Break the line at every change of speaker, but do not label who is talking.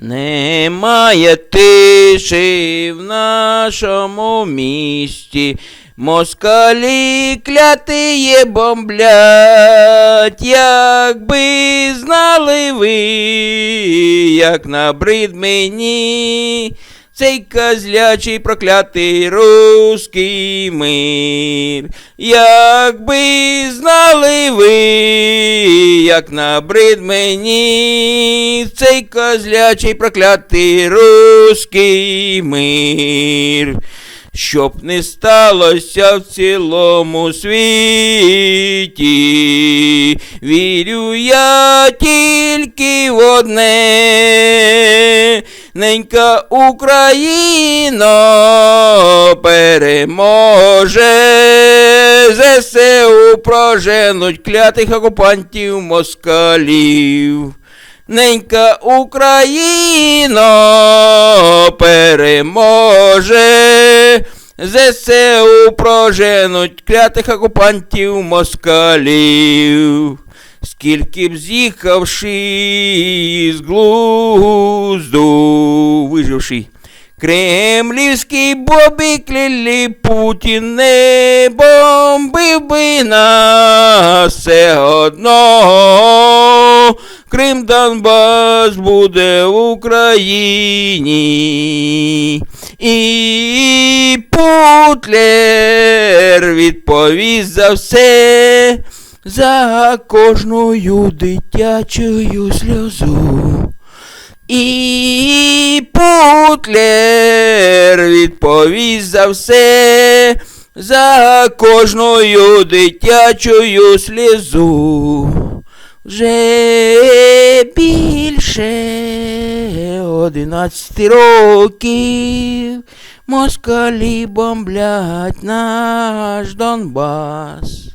Немає тиші в нашому місті. Москалі клятиє бомблять, якби знали ви, як набрид мені цей козлячий проклятий руський мир. Якби знали ви, як набрид мені цей козлячий проклятий руський мир. Щоб не сталося в цілому світі, вірю я тільки в одне. Ненька Україна переможе, ЗСУ проженуть клятих окупантів москалів. Ненька Україна переможе, ЗСУ проженуть клятих окупантів москалів. Скільки б з'їхавши з глузду, виживши, Кремлівський бобік Лілі Путін не бомбив би нас все одно. Крим Донбас буде в Україні. І Путлер відповість за все, за кожною дитячою сльозу. І Путлер відповість за все, за кожною дитячою сльозу. Вже більше одинадцяти років москалі бомблять наш Донбас.